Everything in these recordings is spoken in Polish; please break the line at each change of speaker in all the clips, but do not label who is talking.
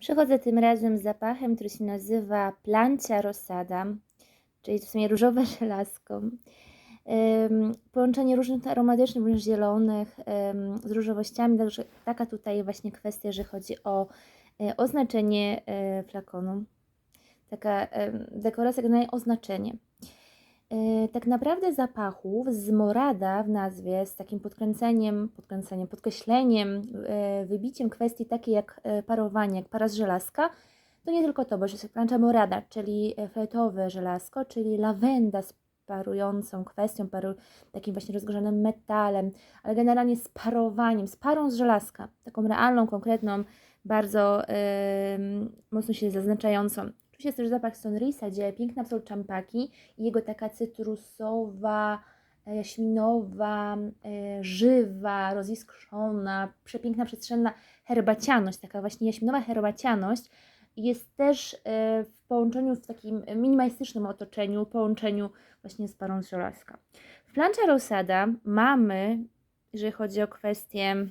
Przychodzę tym razem z zapachem, który się nazywa Plancia Rosada, czyli w sumie różowe żelazko. Połączenie różnych aromatycznych, również zielonych z różowościami. Także taka tutaj właśnie kwestia, jeżeli chodzi o y, oznaczenie y, flakonu. Taka dekoracja, generalnie oznaczenie. Y, Tak naprawdę zapachów z morada w nazwie, z takim podkręceniem, podkręceniem, podkreśleniem, y, wybiciem kwestii takiej jak y, parowanie, jak para z żelazka, to nie tylko to, bo jest plancza morada, czyli fioletowe żelazko, czyli lawenda z parującą kwestią, paru, takim właśnie rozgorzanym metalem, ale generalnie z parowaniem, z parą z żelazka, taką realną, konkretną, bardzo y, mocno się zaznaczającą. Oczywiście jest też zapach Sonrisa, gdzie piękna absolut czampaki i jego taka cytrusowa, e, jaśminowa, e, żywa, roziskrzona, przepiękna, przestrzenna herbacianość, taka właśnie jaśminowa herbacianość jest też e, w połączeniu, w takim minimalistycznym otoczeniu, połączeniu właśnie z parą z żelazka. W Plancia Rosada mamy, jeżeli chodzi o kwestię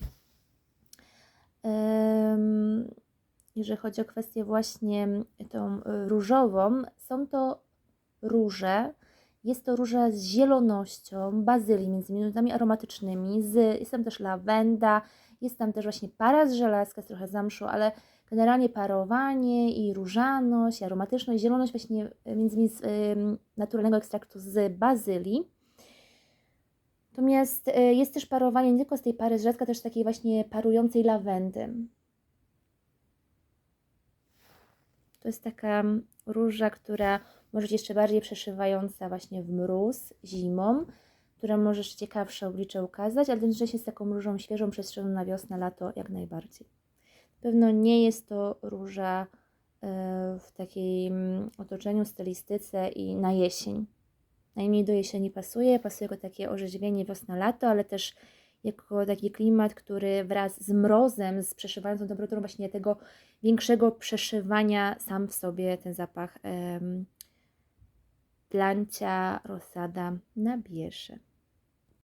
jeżeli chodzi o kwestię właśnie tą y, różową, są to róże. Jest to róża z zielonością, bazylii, między innymi nutami aromatycznymi, z, jest tam też lawenda, jest tam też właśnie para z żelazka, trochę zamszu, ale generalnie parowanie i różaność, i aromatyczność, zieloność właśnie y, między innymi z naturalnego ekstraktu z bazylii. Natomiast y, jest też parowanie nie tylko z tej pary z żelazka, też z takiej właśnie parującej lawendy. To jest taka róża, która może być jeszcze bardziej przeszywająca właśnie w mróz zimą, która może jeszcze ciekawsze oblicze ukazać, ale jednocześnie jest taką różą świeżą, przestrzenną na wiosnę, lato jak najbardziej. Na pewno nie jest to róża e, w takim otoczeniu, stylistyce i na jesień. Najmniej do jesieni pasuje, pasuje jako takie orzeźwienie wiosna-lato, ale też jako taki klimat, który wraz z mrozem, z przeszywającą temperaturą właśnie tego większego przeszywania sam w sobie ten zapach em, plancia rosada nabierze.